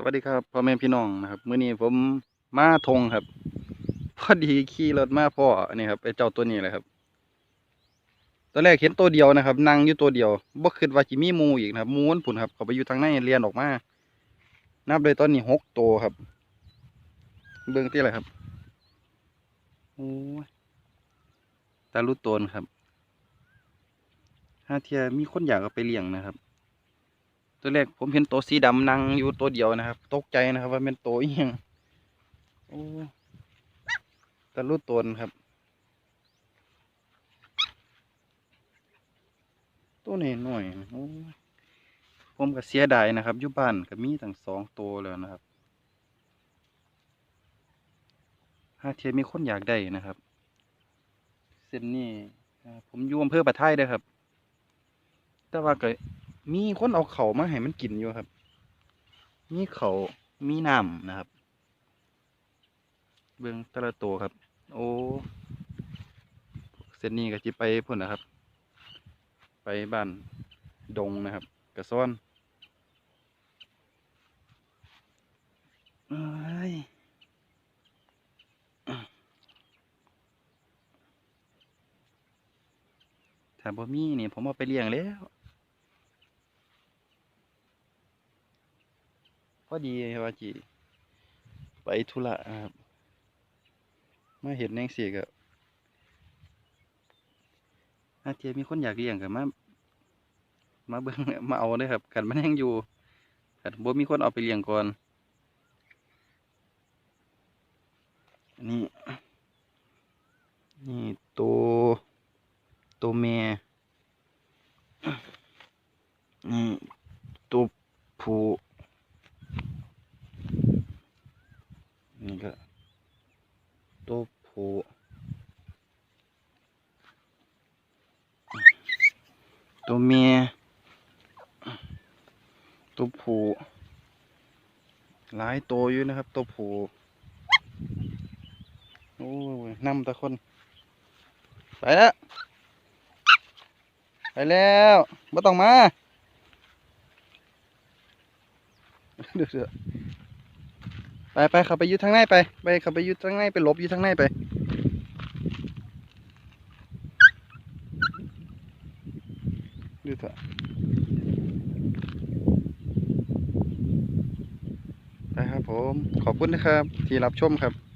สวัสดีครับพ่อแม่พี่น้องนะครับมื้อนี้ผมมาทงครับ พอดีขี่รถมาพ่อนี่ครับไอเจ้าตัวนี้เลยครับ ตอนแรกเห็นตัวเดียวนะครับ นั่งอยู่ตัวเดียวบ่คิดว่าสิมีมูอีกนะครับมูนผุนครับเขาไปอยู่ทางในเรียนออกมา นับเลยตอนนี้หกตัวครับ เบื้องที่อะไรครับโอ้ยตาลุตนครับถ้าเทียมีคนอยากเอาไปเลี้ยงนะครับ ตัวแรกผมเห็นตัวสีดำนั่งอยู่ตัวเดียวนะครับ ตกใจนะครับ ว่าเป็นตัวอีหยังโอ้ตะลุตนครับ ตัวนี้หน่อยโอ้ผมก็เสียดายนะครับอยู่บ้านก็มีตั้งสองตัวแล้วนะครับถ้าเทียมีคนอยากได้นะครับ เส้นนี้อ่ผมอยู่อำเภอปะไทยเด้อครับ แต่ว่าก็ มีคนเอาเขามาให้มันกินอยู่ครับ มีเขามีน้ำนะครับ เบื้องแตะละตัวครับ โอ้ เส้นนี้ก็จิไปพุ่นนะครับ ไปบ้านดงนะครับ กระซ้อนเอ้ยถ้าบ่มีนี่ผมเอาไปเลี้ยงแล้ว พอดีว่าจีไปธุระครับมาเห็นแนงสีก็อาเทียมีคนอยากเลี้ยงกับมา มาเบิ่งมาเอาเลยครับกันมันยังอยู่กันบ่มีคนเอาไปเลี้ยงก่อนอันนี้นี่ตัวตัวแม่นี่ตัวผู้ นี่ ก็ตัวผู้ตัวเมียตัวผู้หลายตัวอยู่นะครับ ตัวผู้โอ้ยนำแต่คน ไปแล้ว ไปแล้วไม่ต้องมาเดี๋ยวเดี๋ยว ไปไปเขาไปยู่ทางในไปไปเขาไปยู่ทางในไปหลบยู่ทางในไปดูเถอะไปครับผม ขอบคุณนะครับ ที่รับชมครับ